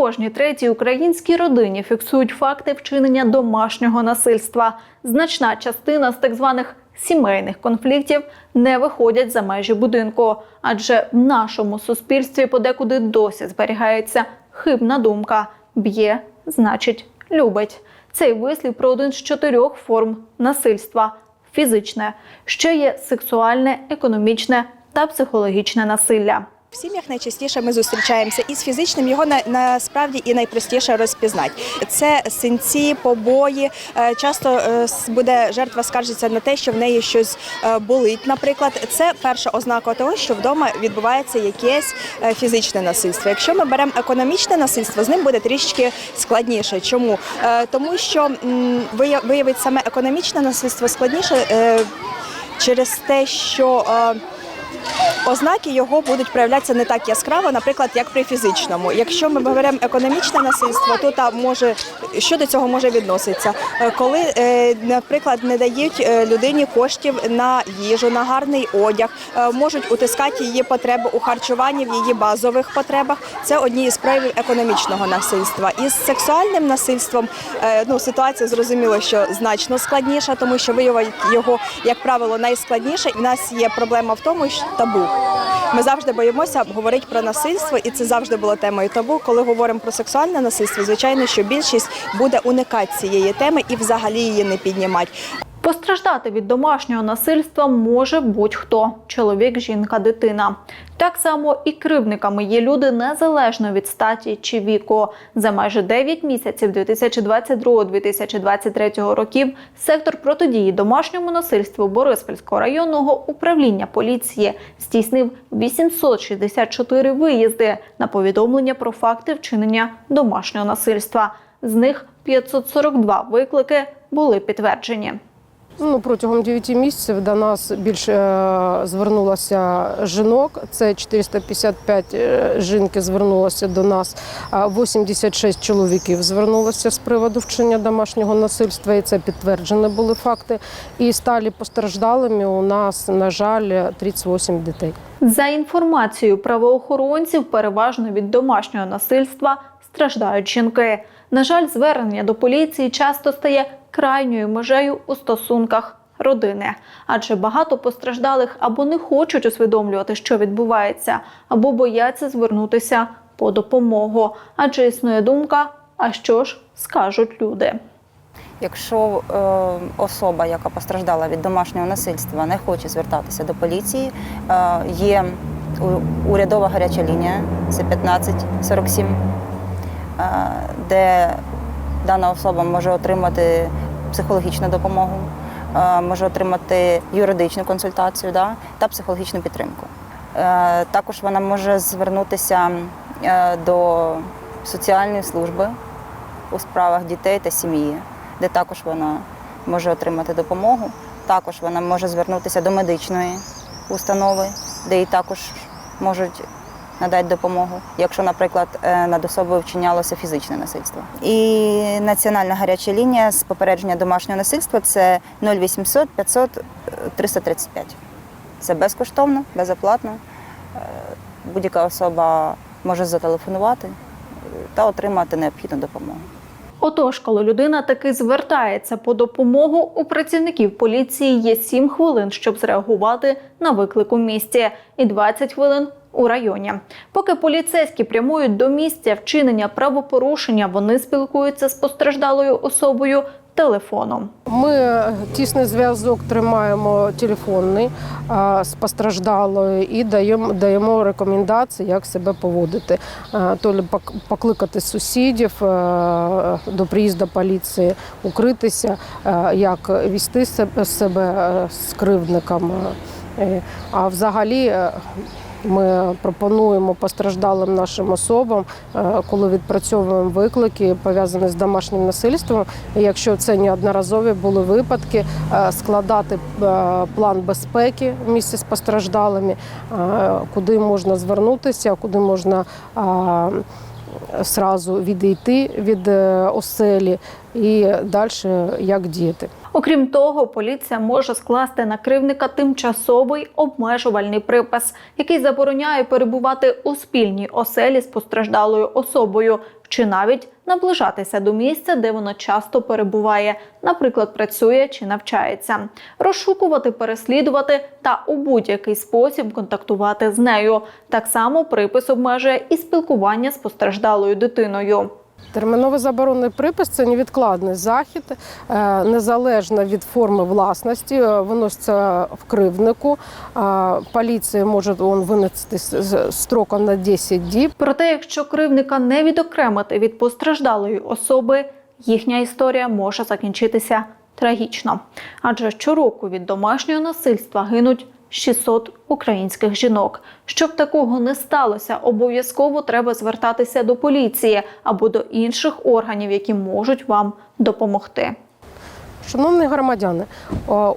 кожній третій українській родині фіксують факти вчинення домашнього насильства. Значна частина з так званих сімейних конфліктів не виходять за межі будинку, адже в нашому суспільстві подекуди досі зберігається хибна думка: б'є, значить, любить. Цей вислів про один з чотирьох форм насильства: фізичне, ще є сексуальне, економічне та психологічне насилля. В сім'ях найчастіше ми зустрічаємося із фізичним. Його на, насправді і найпростіше розпізнати. Це синці, побої. Е, Часто е, буде жертва скаржиться на те, що в неї щось е, болить. Наприклад, це перша ознака того, що вдома відбувається якесь фізичне насильство. Якщо ми беремо економічне насильство, з ним буде трішки складніше. Чому? Тому що м, вия- саме економічне насильство складніше через те, що ознаки його будуть проявлятися не так яскраво, наприклад, як при фізичному. Якщо ми беремо економічне насильство, то там може що до цього може відноситися, Е, коли, е, наприклад, не дають е, людині коштів на їжу, на гарний одяг, можуть утискати її потреби у харчуванні в її базових потребах. Це одні із проявів економічного насильства. Із сексуальним насильством ну ситуація зрозуміло, що значно складніша, тому що виявити його, як правило, найскладніше. І нас є проблема в тому, що табу. Ми завжди боїмося говорити про насильство, і це завжди було темою табу. Коли говоримо про сексуальне насильство, звичайно, що більшість буде уникати цієї теми і взагалі її не піднімати. Постраждати від домашнього насильства може будь-хто чоловік, жінка, дитина. Так само і кривдниками є люди незалежно від статі чи віку. За майже 9 місяців 2022-2023 років сектор протидії домашньому насильству Бориспільського районного управління поліції здійснив 864 виїзди на повідомлення про факти вчинення домашнього насильства. З них 542 виклики були підтверджені. Ну, протягом 9 місяців до нас більше е, звернулося жінок. Це 455 е, жінки звернулося до нас, а 86 чоловіків звернулося з приводу вчинення домашнього насильства, і це підтверджені були факти. І сталі постраждалими у нас, на жаль, 38 дітей. За інформацією правоохоронців, переважно від домашнього насильства страждають жінки. На жаль, звернення до поліції часто стає крайньою межею у стосунках родини, адже багато постраждалих або не хочуть усвідомлювати, що відбувається, або бояться звернутися по допомогу, адже існує думка: а що ж скажуть люди. Якщо е, особа, яка постраждала від домашнього насильства, не хоче звертатися до поліції, е, є урядова гаряча лінія, це 1547, е, де дана особа може отримати психологічну допомогу, може отримати юридичну консультацію да, та психологічну підтримку. Е, Також вона може звернутися е, до соціальної служби у справах дітей та сім'ї, де також вона може отримати допомогу. Також вона може звернутися до медичної установи, де їй також можуть надати допомогу, якщо, наприклад, е, над особою вчинялося фізичне насильство. І національна гаряча лінія з попередження домашнього насильства це 0800 500 335. Це безкоштовно, безоплатно. Е, Будь-яка особа може зателефонувати е, та отримати необхідну допомогу. Отож, коли людина таки звертається по допомогу, у працівників поліції є 7 хвилин, щоб зреагувати на виклик у місті, і 20 хвилин у районі. Поки поліцейські прямують до місця вчинення правопорушення, вони спілкуються з постраждалою особою телефоном. Ми тісний зв'язок тримаємо телефонний з постраждалою і даємо, даємо рекомендації, як себе поводити. А, То ли покликати сусідів е, до приїзду поліції, укритися, е, як вести себе, е, з кривдником. Е, А взагалі е, ми пропонуємо постраждалим нашим особам, е, коли відпрацьовуємо виклики, пов'язані з домашнім насильством. Якщо це неодноразові були випадки, е, складати е, план безпеки в місті з постраждалими, куди можна звернутися, куди можна а, зразу відійти від оселі і далі як діяти. Окрім того, поліція може скласти на кривника тимчасовий обмежувальний припис, який забороняє перебувати у спільній оселі з постраждалою особою, чи навіть наближатися до місця, де воно часто перебуває, наприклад, працює чи навчається, розшукувати, переслідувати та у будь-який спосіб контактувати з нею. Так само припис обмежує і спілкування з постраждалою дитиною. Терміновий заборонний припис це невідкладний захід, е, незалежно від форми власності, е, виноситься в кривднику. Е, Поліція може он винести строком на 10 діб. Проте, якщо кривника не відокремити від постраждалої особи, їхня історія може закінчитися трагічно. Адже щороку від домашнього насильства гинуть 600 українських жінок. Щоб такого не сталося, обов'язково треба звертатися до поліції або до інших органів, які можуть вам допомогти. Шановні громадяни,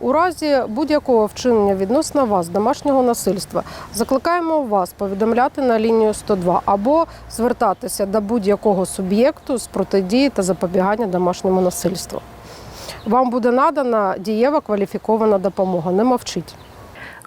у разі будь-якого вчинення відносно вас домашнього насильства закликаємо вас повідомляти на лінію 102 або звертатися до будь-якого суб'єкту з протидії та запобігання домашньому насильству. Вам буде надана дієва кваліфікована допомога. Не мовчіть.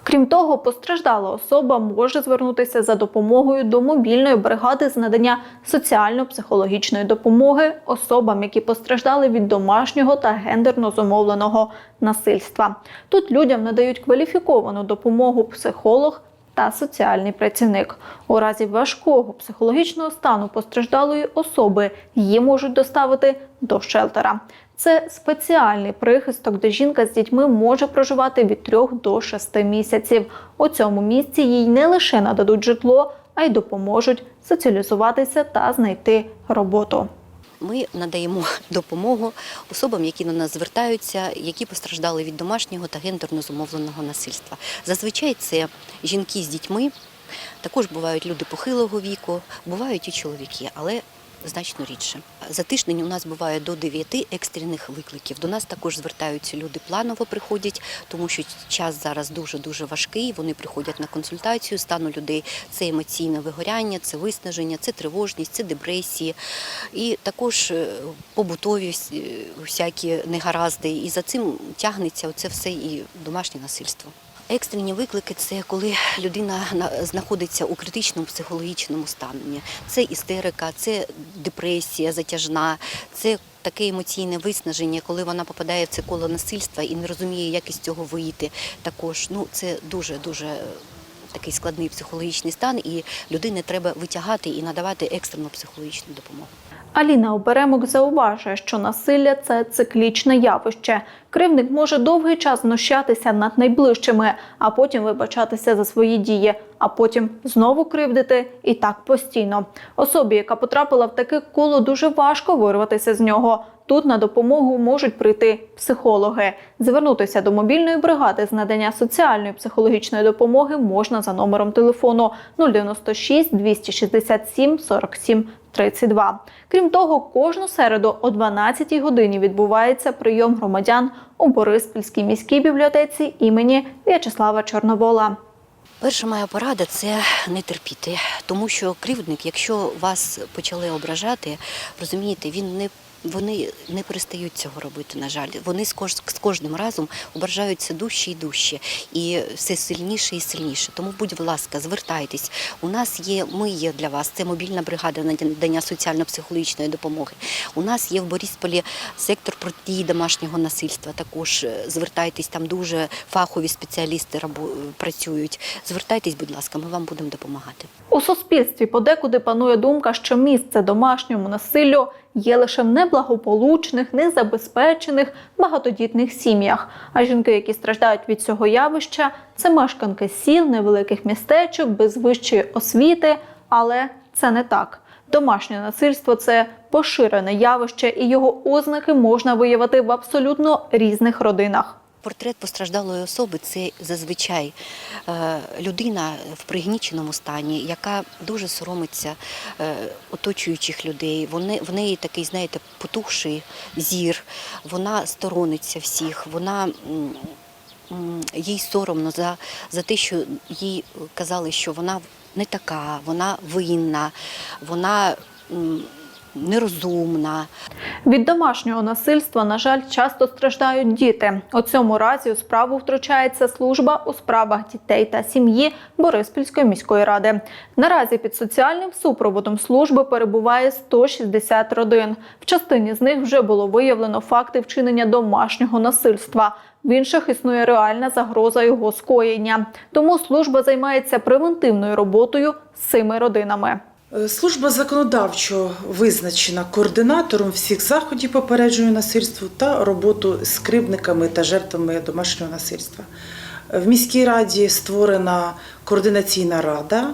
Крім того, постраждала особа може звернутися за допомогою до мобільної бригади з надання соціально-психологічної допомоги особам, які постраждали від домашнього та гендерно зумовленого насильства. Тут людям надають кваліфіковану допомогу психолог. Та соціальний працівник у разі важкого психологічного стану постраждалої особи її можуть доставити до шелтера. Це спеціальний прихисток, де жінка з дітьми може проживати від 3 до 6 місяців. У цьому місці їй не лише нададуть житло, а й допоможуть соціалізуватися та знайти роботу. Ми надаємо допомогу особам, які на нас звертаються, які постраждали від домашнього та гендерно зумовленого насильства. Зазвичай це жінки з дітьми, також бувають люди похилого віку, бувають і чоловіки, але значно рідше. За тиждень у нас буває до 9 екстрених викликів. До нас також звертаються люди планово приходять, тому що час зараз дуже дуже важкий. Вони приходять на консультацію. Стану людей це емоційне вигоряння, це виснаження, це тривожність, це депресії і також е, побутові е, всякі негаразди. І за цим тягнеться оце все і домашнє насильство. Екстрені виклики це коли людина знаходиться у критичному психологічному стані. Це істерика, це депресія затяжна, це таке емоційне виснаження, коли вона попадає в це коло насильства і не розуміє, як із цього вийти. Також ну це дуже дуже такий складний психологічний стан, і людині треба витягати і надавати екстрену психологічну допомогу. Аліна Оберемок зауважує, що насилля це циклічне явище. Кривник може довгий час знущатися над найближчими, а потім вибачатися за свої дії, а потім знову кривдити і так постійно. Особі, яка потрапила в таке коло, дуже важко вирватися з нього. Тут на допомогу можуть прийти психологи. Звернутися до мобільної бригади з надання соціальної психологічної допомоги можна за номером телефону 096 267 47 32. Крім того, кожну середу о 12 годині відбувається прийом громадян у Бориспільській міській бібліотеці імені В'ячеслава Чорновола. Перша моя порада це не терпіти, тому що кривдник, якщо вас почали ображати, розумієте, він не вони не перестають цього робити, на жаль. Вони з, кожним разом ображаються дужче і дужче, і все сильніше і сильніше. Тому, будь ласка, звертайтесь. У нас є, ми є для вас. Це мобільна бригада надання соціально-психологічної допомоги. У нас є в Борисполі сектор протидії домашнього насильства. Також е, звертайтесь, там дуже фахові спеціалісти працюють. Звертайтесь, будь ласка, ми вам будемо допомагати. У суспільстві подекуди панує думка, що місце домашньому насиллю є лише в неблагополучних, незабезпечених, багатодітних сім'ях. А жінки, які страждають від цього явища, це мешканки сіл, невеликих містечок, без вищої освіти. Але це не так. Домашнє насильство це поширене явище, і його ознаки можна виявити в абсолютно різних родинах. Портрет постраждалої особи це зазвичай е, людина в пригніченому стані, яка дуже соромиться е, оточуючих людей. Вони, в неї такий, знаєте, потухший зір, вона сторониться всіх, вона. Їй соромно за, за те, що їй казали, що вона не така, вона винна, вона нерозумна. Від домашнього насильства, на жаль, часто страждають діти. У цьому разі у справу втручається служба у справах дітей та сім'ї Бориспільської міської ради. Наразі під соціальним супроводом служби перебуває 160 родин. В частині з них вже було виявлено факти вчинення домашнього насильства. В інших існує реальна загроза його скоєння. Тому служба займається превентивною роботою з цими родинами. Е, Служба законодавчо визначена координатором всіх заходів попередження насильству та роботу з кривдниками та жертвами домашнього насильства. Е, В міській раді створена координаційна рада,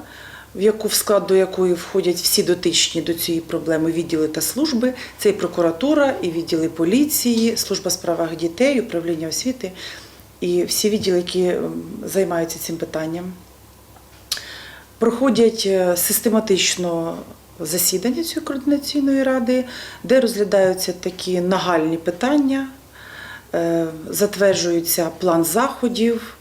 в яку в склад до якої входять всі дотичні до цієї проблеми відділи та служби. Це і прокуратура, і відділи поліції, служба справах дітей, управління освіти і всі відділи, які займаються цим питанням проходять е, систематично засідання цієї координаційної ради, де розглядаються такі нагальні питання, е, затверджується план заходів.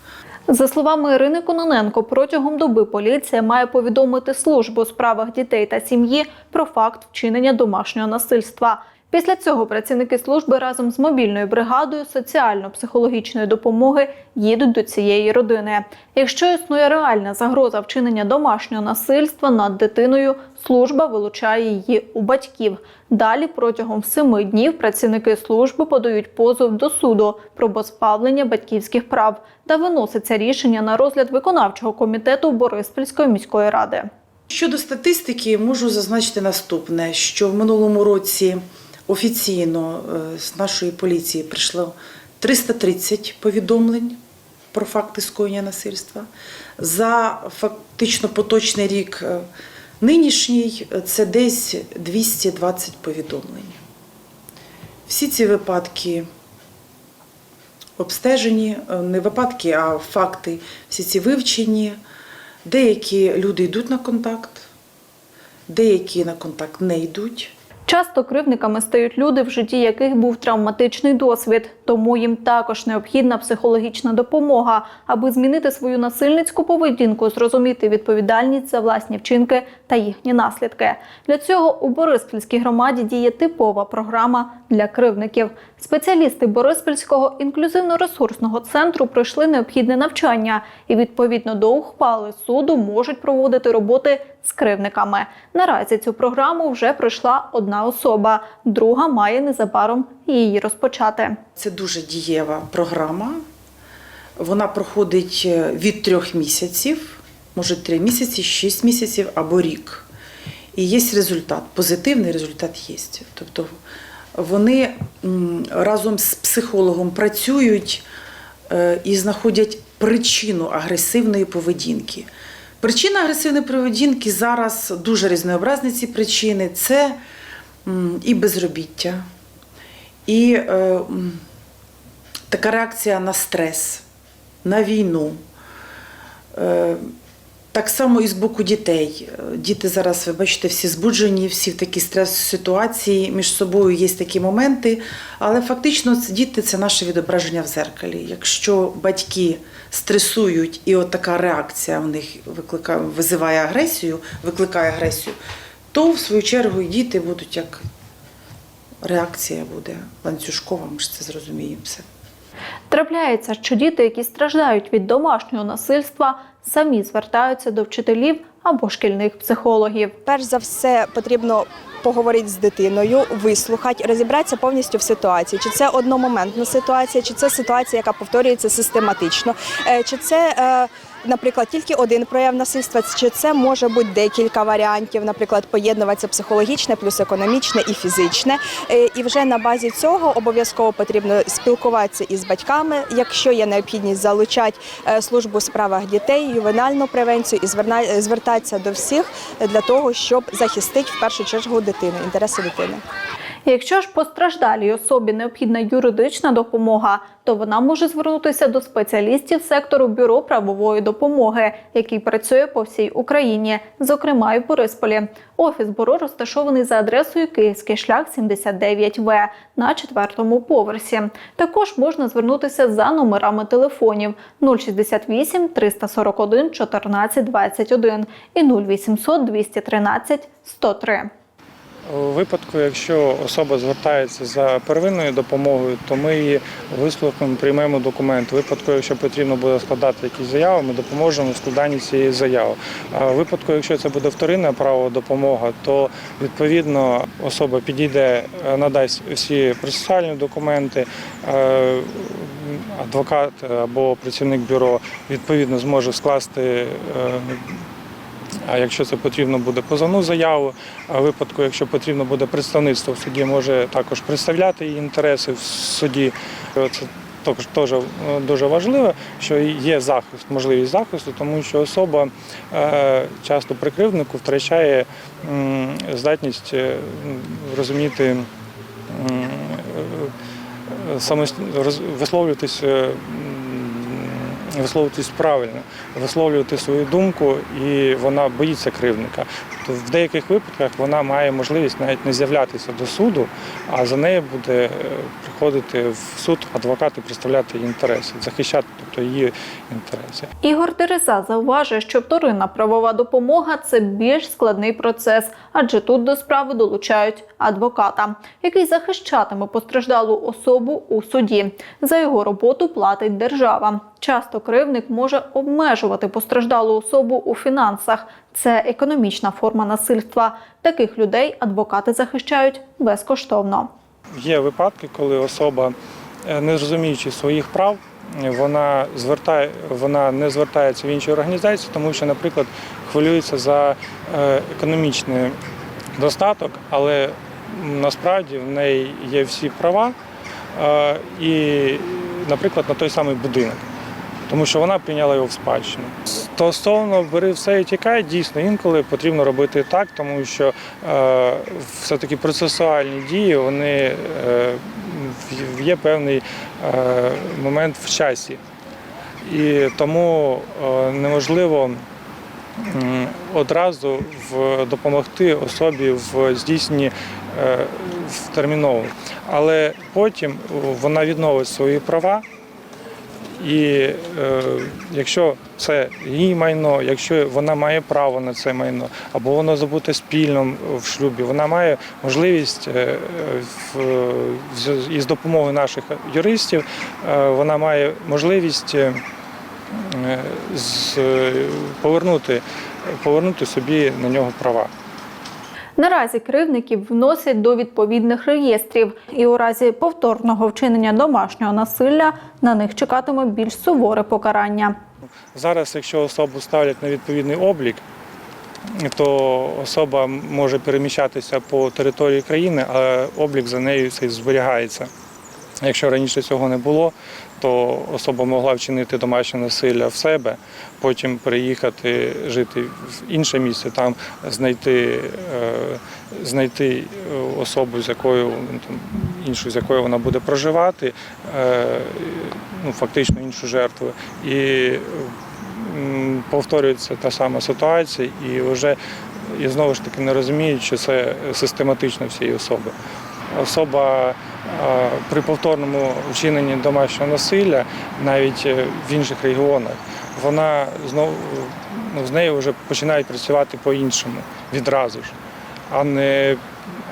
За словами Ірини Кононенко, протягом доби поліція має повідомити службу у справах дітей та сім'ї про факт вчинення домашнього насильства. Після цього працівники служби разом з мобільною бригадою соціально-психологічної допомоги їдуть до цієї родини. Якщо існує реальна загроза вчинення домашнього насильства над дитиною, служба вилучає її у батьків. Далі протягом семи днів працівники служби подають позов до суду про позбавлення батьківських прав та виноситься рішення на розгляд виконавчого комітету Бориспільської міської ради. Щодо статистики, можу зазначити наступне: що в минулому році офіційно е, з нашої поліції прийшло 330 повідомлень про факти скоєння насильства. За фактично поточний рік е, нинішній е, це десь 220 повідомлень. Всі ці випадки обстежені, не випадки, а факти, всі ці вивчені. Деякі люди йдуть на контакт, деякі на контакт не йдуть. Часто кривдниками стають люди, в житті яких був травматичний досвід, тому їм також необхідна психологічна допомога, аби змінити свою насильницьку поведінку, зрозуміти відповідальність за власні вчинки та їхні наслідки. Для цього у Бориспільській громаді діє типова програма для кривдників. Спеціалісти Бориспільського інклюзивно-ресурсного центру пройшли необхідне навчання і відповідно до ухвали суду можуть проводити роботи з кривниками. Наразі цю програму вже пройшла одна особа, друга має незабаром її розпочати. Це дуже дієва програма. Вона проходить е, від трьох місяців, може три місяці, шість місяців або рік. І є результат, позитивний результат є. Тобто вони разом з психологом працюють е, і знаходять причину агресивної поведінки. Причина агресивної поведінки зараз дуже різнообразні ці причини. Це і безробіття, і е, така реакція на стрес, на війну. Е, так само і з боку дітей. Е, Діти зараз, ви бачите, всі збуджені, всі в такій стрес-ситуації, між собою є такі моменти. Але фактично діти це наше відображення в зеркалі. Якщо батьки стресують, і от така реакція в них викликає, визиває агресію, викликає агресію, то в свою чергу і діти будуть як реакція буде ланцюжкова, ми ж це зрозуміємо все. Трапляється, що діти, які страждають від домашнього насильства, самі звертаються до вчителів або шкільних психологів. Перш за все потрібно поговорити з дитиною, вислухати, розібратися повністю в ситуації. Чи це одномоментна ситуація, чи це ситуація, яка повторюється систематично, Е, чи це. Е, Наприклад, тільки один прояв насильства, чи це може бути декілька варіантів, наприклад, поєднуватися психологічне плюс економічне і фізичне. Е, І вже на базі цього обов'язково потрібно спілкуватися із батьками, якщо є необхідність залучати е, службу у справах дітей, ювенальну превенцію і зверна- звертатися до всіх для того, щоб захистити в першу чергу дитину, інтереси дитини. Якщо ж постраждалій особі необхідна юридична допомога, то вона може звернутися до спеціалістів сектору бюро правової допомоги, який працює по всій Україні, зокрема і в Борисполі. Офіс бюро розташований за адресою Київський шлях 79В на четвертому поверсі. Також можна звернутися за номерами телефонів 068 341 14 21 і 0800 213 103. У випадку, якщо особа звертається за первинною допомогою, то ми її вислухаємо, приймемо документ. У випадку, якщо потрібно буде складати якісь заяви, ми допоможемо в складанні цієї заяви. А у випадку, якщо це буде вторинна правова допомога, то відповідно особа підійде, е, надасть всі процесуальні документи. е, Адвокат або працівник бюро відповідно зможе скласти е, а якщо це потрібно буде позовну заяву, а в випадку, якщо потрібно буде представництво в суді, може також представляти її інтереси в суді. Це також теж е, дуже важливо, що є захист, можливість захисту, тому що особа е, часто при кривднику втрачає здатність е, розуміти е, висловлюватись. Висловлюватись правильно, висловлювати свою думку, і вона боїться кривдника. То в деяких випадках вона має можливість навіть не з'являтися до суду, а за нею буде е, приходити в суд адвокат і представляти її інтереси, захищати тобто її інтереси. Ігор Тереза зауважує, що вторинна правова допомога це більш складний процес, адже тут до справи долучають адвоката, який захищатиме постраждалу особу у суді. За його роботу платить держава. Часто кривник може обмежувати постраждалу особу у фінансах. Це економічна форма насильства. Таких людей адвокати захищають безкоштовно. Є випадки, коли особа, е, не розуміючи своїх прав, вона звертає, вона не звертається в інші організації, тому що, наприклад, хвилюється за е, економічний достаток, але насправді в неї є всі права е, і, наприклад, на той самий будинок. Тому що вона прийняла його в спадщину. Стосовно бери все і тікай, дійсно інколи потрібно робити так, тому що е, все-таки процесуальні дії вони е, є певний е, момент в часі. І тому е, неможливо одразу в, допомогти особі в здійсненні е, терміново. Але потім вона відновить свої права. І е, якщо це її майно, якщо вона має право на це майно, або воно забуте спільно в шлюбі, вона має можливість е, в, з- із допомогою наших юристів, е, вона має можливість е, з, повернути, повернути собі на нього права. Наразі кривдників вносять до відповідних реєстрів, і у разі повторного вчинення домашнього насилля на них чекатиме більш суворе покарання. Зараз, якщо особу ставлять на відповідний облік, то особа може переміщатися по території країни, а облік за нею цей зберігається. Якщо раніше цього не було, то особа могла вчинити домашнє насилля в себе, потім переїхати жити в інше місце, там знайти, е, знайти е, особу, з якою ну, там, іншу, з якою вона буде проживати, е, ну, фактично іншу жертву. І повторюється та сама ситуація, і вже і знову ж таки не розуміють, що це систематично всієї особи. Особа е, при повторному вчиненні домашнього насилля, навіть е, в інших регіонах, вона знову ну, з нею вже починають працювати по-іншому відразу ж, а не,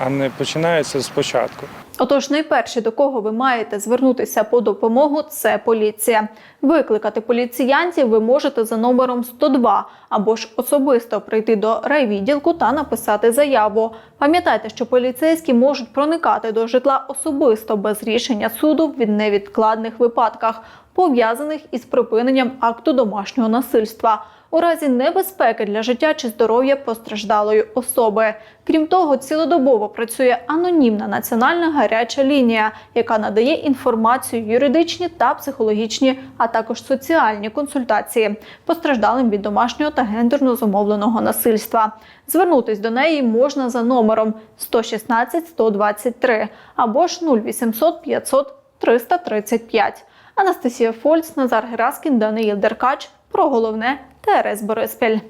а не починається спочатку. Отож, найперше, до кого ви маєте звернутися по допомогу, це поліція. Викликати поліціянтів ви можете за номером 102 або ж особисто прийти до райвідділку та написати заяву. Пам'ятайте, що поліцейські можуть проникати до житла особисто без рішення суду в невідкладних випадках, пов'язаних із припиненням акту домашнього насильства. У разі небезпеки для життя чи здоров'я постраждалої особи. Крім того, цілодобово працює анонімна національна гаряча лінія, яка надає інформацію юридичні та психологічні, а також соціальні консультації постраждалим від домашнього та гендерно зумовленого насильства. Звернутись до неї можна за номером 116 123 або ж 0800 500 335. Анастасія Фольц, Назар Гераскін, Даниїл Деркач. Про головне ТРС Бориспіль.